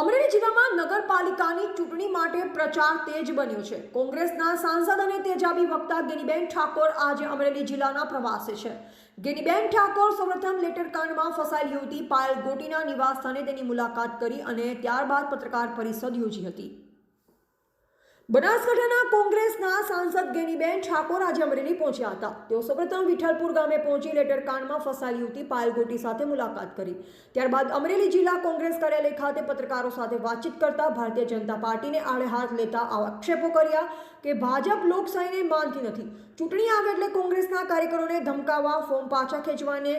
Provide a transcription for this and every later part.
અમરેલી જિલ્લામાં નગરપાલિકાની ચૂંટણી માટે પ્રચાર તેજ બન્યો છે. કોંગ્રેસના સાંસદ અને તેજાબી વક્તા ગિનીબેન ઠાકોર આજે અમરેલી જિલ્લાના પ્રવાસે છે. ગેનીબેન ઠાકોર સૌપ્રથમ લેટરકાંડમાં ફસાયેલ યુવતી પાયલ ગોટીના નિવાસસ્થાને તેની મુલાકાત કરી અને ત્યારબાદ પત્રકાર પરિષદ યોજી હતી. બનાસકાંઠાના કોંગ્રેસના સાંસદ ગેનીબેન ઠાકોર આજે અમરેલી પહોંચ્યા હતા. તેઓ સૌપ્રથમ વિઠ્ઠલપુર ગામે પહોંચી લેટર કાંડમાં ફસાયેલી યુવતી પાયલ ગોટી સાથે મુલાકાત કરી. ત્યારબાદ અમરેલી જિલ્લા કોંગ્રેસ કાર્યાલય ખાતે પત્રકારો સાથે વાતચીત કરતા ભારતીય જનતા પાર્ટીને આડે હાથ લેતા આક્ષેપો કર્યા કે ભાજપ લોકશાહીને માનતી નથી. ચૂંટણી આવે એટલે કોંગ્રેસના કાર્યકરોને ધમકાવવા, ફોર્મ પાછા ખેંચવાને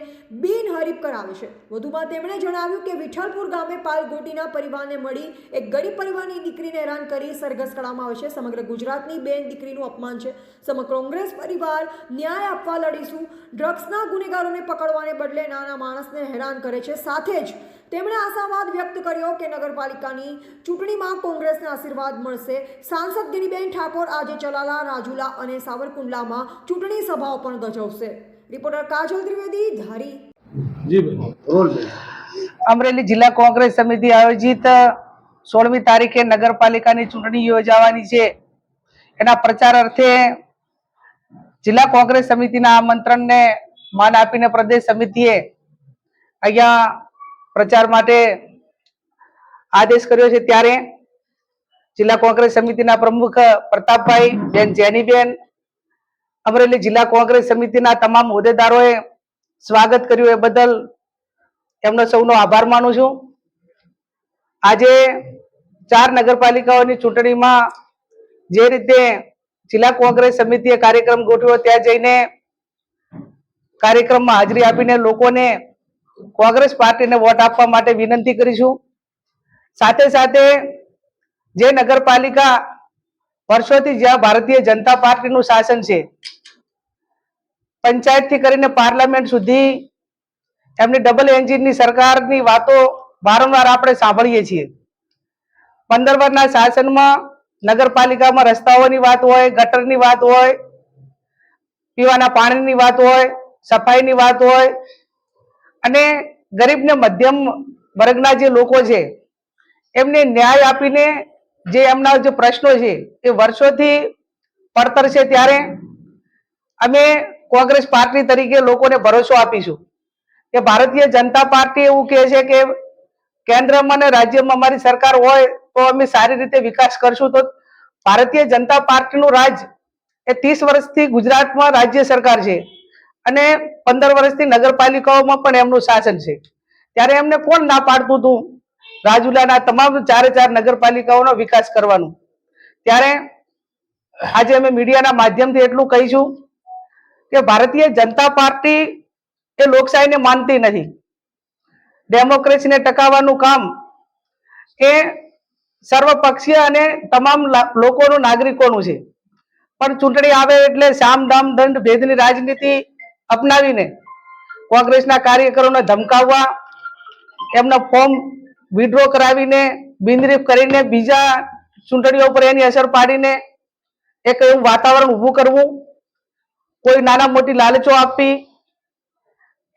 બિનહરીફ કરાવે છે. વધુમાં તેમણે જણાવ્યું કે વિઠ્ઠલપુર ગામે પાયલ ગોટીના પરિવારને મળી એક ગરીબ પરિવારની દીકરીને હેરાન કરી સરઘસ કરવામાં આવે છે. સમગ્ર ગુજરાતની બેન દીકરીનું અપમાન છે. સમગ્ર કોંગ્રેસ પરિવાર ન્યાય આપવા લડીશું. ડ્રગ્સના ગુનેગારોને પકડવાને બદલે નાના માણસને હેરાન કરે છે. સાથે જ તેમણે આશાવાદ વ્યક્ત કર્યો કે નગરપાલિકાની ચૂંટણીમાં કોંગ્રેસને આશીર્વાદ મળશે. સાંસદ ગિરીબેન ઠાકોર આજે ચલાલા રાજુલા અને સાવરકુંડલામાં ચૂંટણી સભાઓ પણ ગજવશે. રિપોર્ટર કાજલ ત્રિવેદી ધારી. અમરેલી જિલ્લા કોંગ્રેસ સમિતિ આયોજિત સોળમી તારીખે નગરપાલિકાની ચૂંટણી યોજાવાની છે. એના પ્રચાર અર્થે જિલ્લા કોંગ્રેસ સમિતિના આમંત્રણને માન આપીને પ્રદેશ સમિતિએ અહીંયા પ્રચાર માટે આદેશ કર્યો છે. ત્યારે જિલ્લા કોંગ્રેસ સમિતિના પ્રમુખ પ્રતાપભાઈ બેન, જેનીબેન અમરેલી જિલ્લા કોંગ્રેસ સમિતિના તમામ હોદ્દેદારોએ સ્વાગત કર્યું. એ બદલ એમનો સૌનો આભાર માનું છું. આજે ચાર નગરપાલિકાઓની ચૂંટણીમાં જે રીતે જિલ્લા કોંગ્રેસ સમિતિએ કાર્યક્રમ ગોઠવ્યો, ત્યાં જઈને કાર્યક્રમમાં હાજરી આપીને લોકોને કોંગ્રેસ પાર્ટીને વોટ આપવા માટે વિનંતી કરીશું. સાથે સાથે જે નગરપાલિકા વર્ષોથી જ્યાં ભારતીય જનતા પાર્ટીનું શાસન છે, પંચાયતથી કરીને પાર્લામેન્ટ સુધી એમની ડબલ એન્જિનની સરકારની વાતો વારંવાર આપણે સાંભળીએ છીએ. પંદર વર્ષના શાસનમાં નગરપાલિકામાં રસ્તાઓની વાત હોય, ગટરની વાત હોય, પીવાના પાણીની વાત હોય, સફાઈની વાત હોય અને ગરીબ ને મધ્યમ વર્ગના જે લોકો છે, એમને ન્યાય આપીને જે એમના જે પ્રશ્નો છે, એ વર્ષોથી પડતર છે ત્યારે અમે કોંગ્રેસ પાર્ટી તરીકે લોકોને ભરોસો આપીશું. કે ભારતીય જનતા પાર્ટી એવું કહે છે કે કેન્દ્રમાં અને રાજ્યમાં અમારી સરકાર હોય તો અમે સારી રીતે વિકાસ કરશું. તો ભારતીય જનતા પાર્ટીનું રાજ એ ત્રીસ વર્ષથી ગુજરાતમાં રાજ્ય સરકાર છે અને પંદર વર્ષથી નગરપાલિકાઓમાં પણ એમનું શાસન છે. ત્યારે એમને કોણ ના પાડતું હતું? રાજુલાના તમામ ચારે ચાર નગરપાલિકાઓનો વિકાસ કરવાનું. ત્યારે આજે અમે મીડિયાના માધ્યમથી એટલું કહીશું કે ભારતીય જનતા પાર્ટી એ લોકશાહીને માનતી નથી. ડેમોક્રેસીને ટકાવવાનું કામ એ સર્વપક્ષીય અને તમામ લોકોનું નાગરિકોનું છે. પણ ચૂંટણી આવે એટલે સામ, દામ, દંડ, ભેદની રાજનીતિ અપનાવીને કોંગ્રેસના કાર્યકરોને ધમકાવવા, એમના ફોર્મ વિડ્રો કરાવીને, બિનરીફ કરીને બીજા ચૂંટણીઓ પર એની અસર પાડીને એક એવું વાતાવરણ ઊભું કરવું, કોઈ નાના મોટી લાલચો આપવી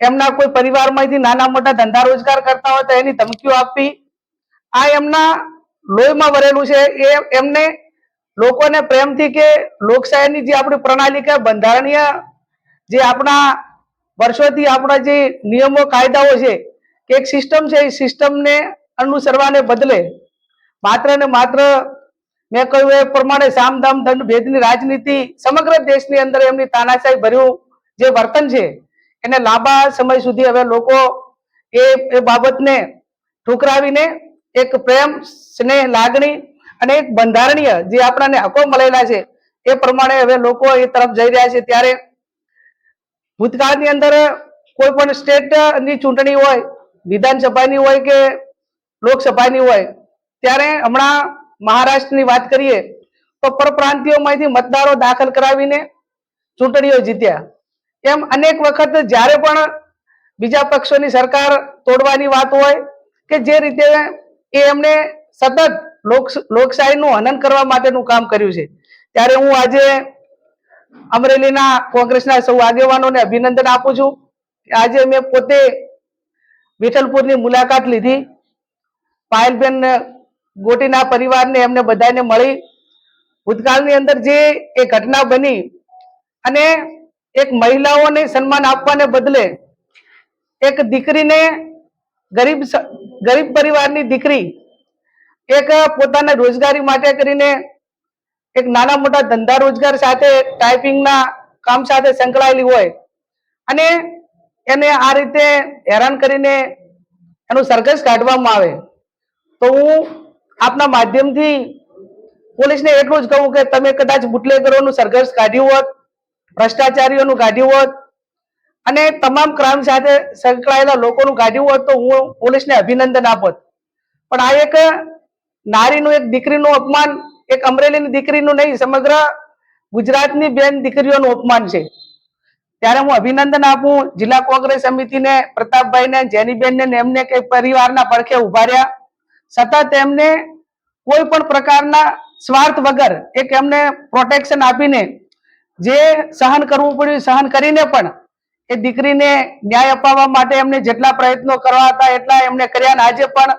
એમના કોઈ પરિવારમાંથી નાના મોટા ધંધા રોજગાર કરતા હોય તો એની ધમકીઓ આપવી. આ એમના લોહીમાં ભરેલું છે. એ એમને લોકોને પ્રેમથી કે લોકશાહીની જે આપણી પ્રણાલિકા બંધારણીય જે આપણા વર્ષોથી આપણા જે નિયમો, કાયદાઓ છે, કે એક સિસ્ટમ છે, એ સિસ્ટમને અનુસરવાને બદલે માત્ર ને માત્ર મેં કહ્યું એ પ્રમાણે સામધામ, દંડ, ભેદની રાજનીતિ સમગ્ર દેશની અંદર એમની તાનાશાહી ભર્યું જે વર્તન છે એને લાંબા સમય સુધી હવે લોકો એ એ બાબતને ઠુકરાવીને એક પ્રેમ, સ્નેહ, લાગણી અને એક બંધારણીય જે આપણાને હકો મળેલા છે, એ પ્રમાણે હવે લોકો એ તરફ જઈ રહ્યા છે. ત્યારે ભૂતકાળની અંદર કોઈ પણ સ્ટેટની ચૂંટણી હોય, વિધાનસભાની હોય કે લોકસભાની હોય, ત્યારે હમણાં મહારાષ્ટ્રની વાત કરીએ, તો પરપ્રાંતિયોમાંથી મતદારો દાખલ કરાવીને ચૂંટણીઓ જીત્યા. એમ અનેક વખત જ્યારે પણ બીજા પક્ષોની સરકાર તોડવાની વાત હોય કે જે રીતે એ એમને સતત લોક લોકશાહીનું હનન કરવા માટેનું કામ કર્યું છે. ત્યારે હું આજે અમરેલીના કોંગ્રેસના સૌ આગેવાનોને અભિનંદન આપું છું. આજે મેં પોતે વિઠ્ઠલપુરની મુલાકાત લીધી. પાયલબેન ગોટીના પરિવારને એમને બધાને મળી. ભૂતકાળની અંદર જે એ ઘટના બની અને એક મહિલાઓને સન્માન આપવાને બદલે એક દીકરીને ગરીબ ગરીબ પરિવારની દીકરી એક પોતાના રોજગારી માટે કરીને એક નાના મોટા ધંધા રોજગાર સાથે ટાઈપિંગના કામ સાથે સંકળાયેલી હોય અને એને આ રીતે હેરાન કરીને એનું સરઘસ કાઢવામાં આવે, તો હું આપના માધ્યમથી પોલીસને એટલું જ કહું કે તમે કદાચ બુટલેગરોનું સરઘસ કાઢ્યું હોત ભ્રષ્ટાચારીઓનું કાઢ્યું હોત અને તમામ ક્રાઇમ સાથે સંકળાયેલા લોકોનું કાઢ્યું હોત તો હું પોલીસને અભિનંદન આપત. પણ આ એક નારીનું એક દીકરીનું અપમાન, એક અમરેલીની દીકરીનું નહીં, સમગ્ર ગુજરાતની બેન દીકરીઓનું અપમાન છે. ત્યારે હું અભિનંદન આપું. જિલ્લા કોંગ્રેસ સમિતિને, પ્રતાપભાઈને, જેનીબેનને એમને કે પરિવારના પડખે ઊભા રહ્યા. સતત એમને કોઈ પણ પ્રકારના સ્વાર્થ વગર એક એમને પ્રોટેક્શન આપીને જે સહન કરવું પડ્યું, સહન કરીને પણ એ દીકરીને ન્યાય અપાવવા માટે એમને જેટલા પ્રયત્નો કરવા હતા, એટલા એમને કર્યા અને આજે પણ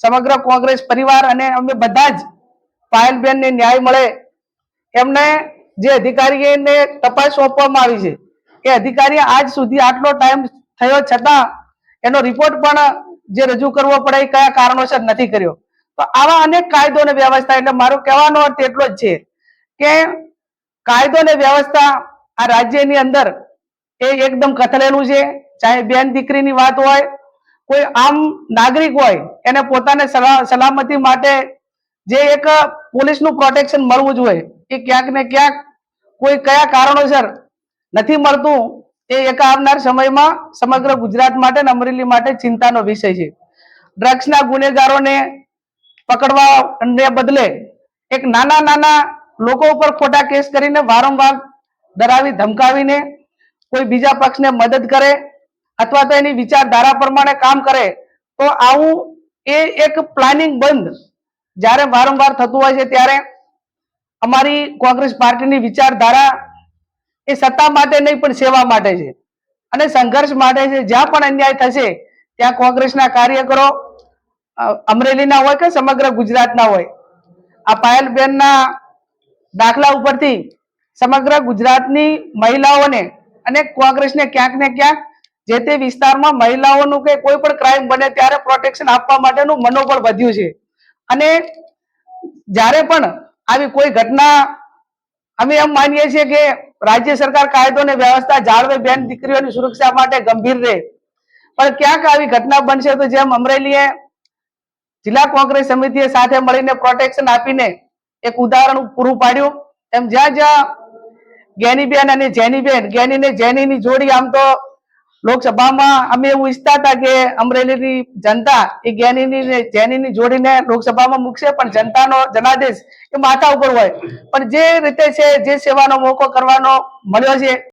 સમગ્ર કોંગ્રેસ પરિવાર અને અમે બધા જ પાયલબેનને ન્યાય મળે. એમને જે અધિકારીને તપાસ સોંપવામાં આવી છે એ અધિકારી આજ સુધી આટલો ટાઈમ થયો છતાં એનો રિપોર્ટ પણ જે રજૂ કરવો પડે એ કયા કારણોસર નથી કર્યો. તો આવા અનેક કાયદો અને વ્યવસ્થા, એટલે મારો કહેવાનો અર્થ એટલો જ છે કે કાયદો અને વ્યવસ્થા આ રાજ્યની અંદર એ એકદમ કથળેલું છે. ચાહે બેન દીકરીની વાત હોય, કોઈ આમ નાગરિક હોય, એને પોતાને સલા- સલામતી માટે જે એક પોલીસનું પ્રોટેક્શન મળવું જોઈએ, એ ક્યાંક ને ક્યાંક કોઈ કયા કારણોસર નથી મળતું, એ એક આવનાર સમયમાં સમગ્ર ગુજરાત માટે અને અમરેલી માટે ચિંતાનો વિષય છે. ડ્રગ્સના ગુનેગારોને પકડવા ને બદલે એક નાના નાના લોકો ઉપર ખોટા કેસ કરીને વારંવાર ડરાવી, ધમકાવીને કોઈ બીજા પક્ષને મદદ કરે અથવા તો એની વિચારધારા પ્રમાણે કામ કરે, તો આવું એ એક પ્લાનિંગ બંધ જ્યારે વારંવાર થતું હોય છે ત્યારે અમારી કોંગ્રેસ પાર્ટીની વિચારધારા એ સત્તા માટે નહીં, પણ સેવા માટે છે. અને સંઘર્ષ માટે છે. જ્યાં પણ અન્યાય થશે, ત્યાં કોંગ્રેસના કાર્યકરો અમરેલીના હોય કે સમગ્ર ગુજરાતના હોય, આ પાયલબેનના દાખલા ઉપરથી સમગ્ર ગુજરાતની મહિલાઓને અને કોંગ્રેસને ક્યાંક ને ક્યાંક જે તે વિસ્તારમાં મહિલાઓનું કે કોઈ પણ ક્રાઇમ બને ત્યારે પ્રોટેક્શન આપવા માટેનું મનોબળ વધ્યું છે. અને જ્યારે પણ આવી કોઈ ઘટના અમે એમ માનીએ છીએ કે રાજ્ય સરકાર કાયદો અને વ્યવસ્થા જાળવે, બેન દીકરીઓની સુરક્ષા માટે ગંભીર રહે. પણ ક્યાંક આવી ઘટના બનશે તો જેમ અમરેલીએ જિલ્લા કોંગ્રેસ સમિતિએ સાથે મળીને પ્રોટેક્શન આપીને એક ઉદાહરણ પૂરું પાડ્યું. એમ જ્યાં જ્યાં ગેનીબેન અને જેનીબેન, ગેની ને જેનીની જોડી આમ તો લોકસભામાં અમે એવું ઈચ્છતા હતા કે અમરેલીની જનતા એ જ્ઞાનીની ને જેનીની જોડીને લોકસભામાં મૂકશે, પણ જનતાનો જનાદેશ એ માથા ઉપર હોય. પણ જે રીતે છે, જે સેવાનો મોકો કરવાનો મળ્યો છે